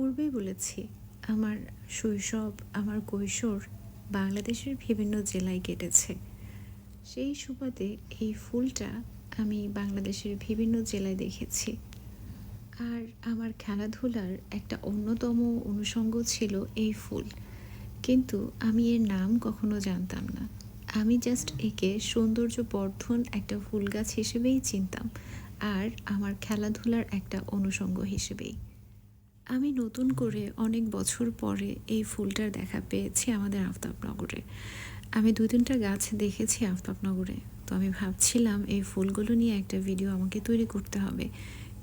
পূর্বেই বলেছি, আমার শৈশব, আমার কৈশোর বাংলাদেশের বিভিন্ন জেলায় কেটেছে। সেই সুবাদে এই ফুলটা আমি বাংলাদেশের বিভিন্ন জেলায় দেখেছি। আর আমার খেলাধুলার একটা অন্যতম অনুষঙ্গ ছিল এই ফুল। কিন্তু আমি এর নাম কখনো জানতাম না। আমি জাস্ট একে সৌন্দর্য বর্ধন একটা ফুল গাছ হিসেবেই চিনতাম, আর আমার খেলাধুলার একটা অনুষঙ্গ হিসেবেই। আমি নতুন করে অনেক বছর পরে এই ফুলটার দেখা পেয়েছি আমাদের আফতাবনগরে। আমি দু তিনটা গাছ দেখেছি আফতাবনগরে। তো আমি ভাবছিলাম এই ফুলগুলো নিয়ে একটা ভিডিও আমাকে তৈরি করতে হবে।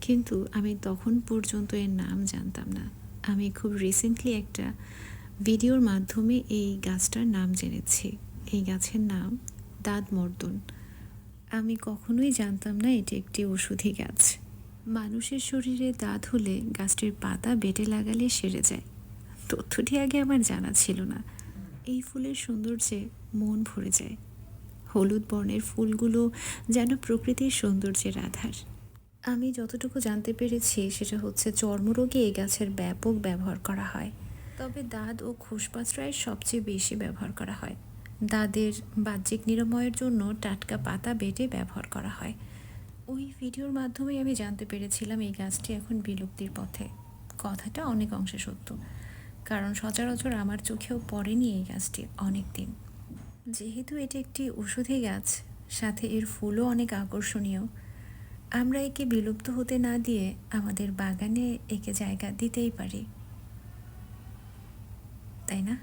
কিন্তু আমি তখন পর্যন্ত এর নাম জানতাম না। আমি খুব রিসেন্টলি একটা ভিডিওর মাধ্যমে এই গাছটার নাম জেনেছি। এই গাছের নাম দাঁত মর্দন আমি কখনোই জানতাম না এটি একটি ওষুধি গাছ। মানুষের শরীরে দাঁত হলে গাছটির পাতা বেটে লাগালে সেরে যায়। তথ্যটি আগে আমার জানা ছিল না। এই ফুলের সৌন্দর্যে মন ভরে যায়। হলুদ বর্ণের ফুলগুলো যেন প্রকৃতির সৌন্দর্যের আধার। আমি যতটুকু জানতে পেরেছি, সেটা হচ্ছে চর্মরোগে এই গাছের ব্যাপক ব্যবহার করা হয়। তবে দাঁত ও খোসপাচড়ায় সবচেয়ে বেশি ব্যবহার করা হয়। দাঁতের বাহ্যিক নিরাময়ের জন্য টাটকা পাতা বেটে ব্যবহার করা হয়। ওই ভিডিওর মাধ্যমে আমি জানতে পেরেছিলাম এই গাছটি এখন বিলুপ্তির পথে। কথাটা অনেক অংশে সত্য। কারণ সচরাচর আমার চোখেও পড়েনি এই গাছটি অনেক দিন যেহেতু এটি একটি ওষুধি গাছ, সাথে এর ফুলও অনেক আকর্ষণীয়, আমরা একে বিলুপ্ত হতে না দিয়ে আমাদের বাগানে একে জায়গা দিতেই পারি। তাই না?